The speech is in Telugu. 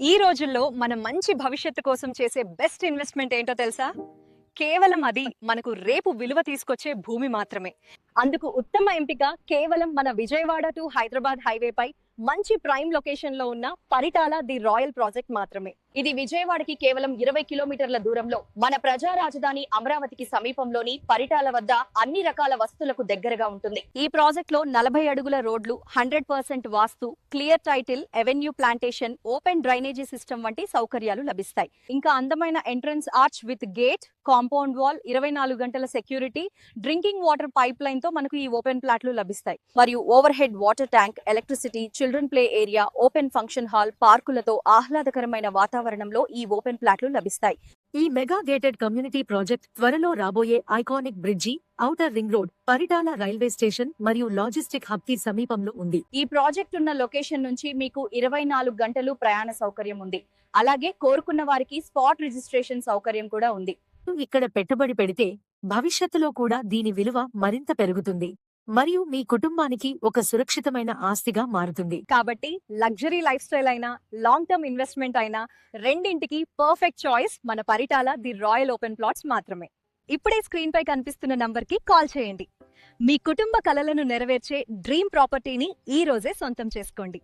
ఈ రోజుల్లో మన మంచి భవిష్యత్తు కోసం చేసే బెస్ట్ ఇన్వెస్ట్మెంట్ ఏంటో తెలుసా? కేవలం అది మనకు రేపు విలువ తీసుకొచ్చే భూమి మాత్రమే. అందుకు ఉత్తమ ఎంపిక కేవలం మన విజయవాడ టు హైదరాబాద్ హైవే పై మంచి ప్రైమ్ లొకేషన్లో ఉన్న పరిటాల ది రాయల్ ప్రాజెక్ట్ మాత్రమే. ఇది విజయవాడకి కేవలం ఇరవై కిలోమీటర్ల దూరంలో మన ప్రజా రాజధాని అమరావతికి సమీపంలోని పరిటాల వద్ద అన్ని రకాల వస్తువులకు దగ్గరగా ఉంటుంది. ఈ ప్రాజెక్ట్లో నలభై అడుగుల రోడ్లు hundred percent vastu clear title avenue plantation open drainage system వంటి సౌకర్యాలు లభిస్తాయి. ఇంకా అందమైన entrance arch with gate compound wall ఇరవై నాలుగు గంటల security drinking water pipeline తో మనకు ఈ ఓపెన్ ప్లాట్లు లభిస్తాయి. మరియు overhead water tank electricity children play area open function hall పార్కులతో ఆహ్లాదకరమైన వాతావరణంలో ఈ ఓపెన్ ప్లాట్లు లభిస్తాయి. ఈ మెగా గేటెడ్ కమ్యూనిటీ ప్రాజెక్ట్ త్వరలో రాబోయే iconic bridge outer ring road Paritala railway station మరియు లాజిస్టిక్ హబ్కి సమీపంలో ఉంది. ఈ ప్రాజెక్ట్ ఉన్న లొకేషన్ నుంచి మీకు ఇరవై నాలుగు గంటలు ప్రయాణ సౌకర్యం ఉంది. అలాగే కోరుకున్న వారికి స్పాట్ రిజిస్ట్రేషన్ సౌకర్యం కూడా ఉంది. ఇక్కడ పెట్టుబడి పెడితే భవిష్యత్తులో కూడా దీని విలువ మరింత పెరుగుతుంది. మరియు మీ కుటుంబానికి ఒక సురక్షితమైన ఆస్తిగా మారుతుంది. కాబట్టి లగ్జరీ లైఫ్ స్టైల్ అయినా లాంగ్ టర్మ్ ఇన్వెస్ట్మెంట్ అయినా రెండింటికి పర్ఫెక్ట్ చాయిస్ మన Paritala the royal open plots మాత్రమే. ఇప్పుడే స్క్రీన్ పై కనిపిస్తున్న నంబర్కి కాల్ చేయండి. మీ కుటుంబ కలలను నెరవేర్చే డ్రీమ్ ప్రాపర్టీని ఈ రోజే సొంతం చేసుకోండి.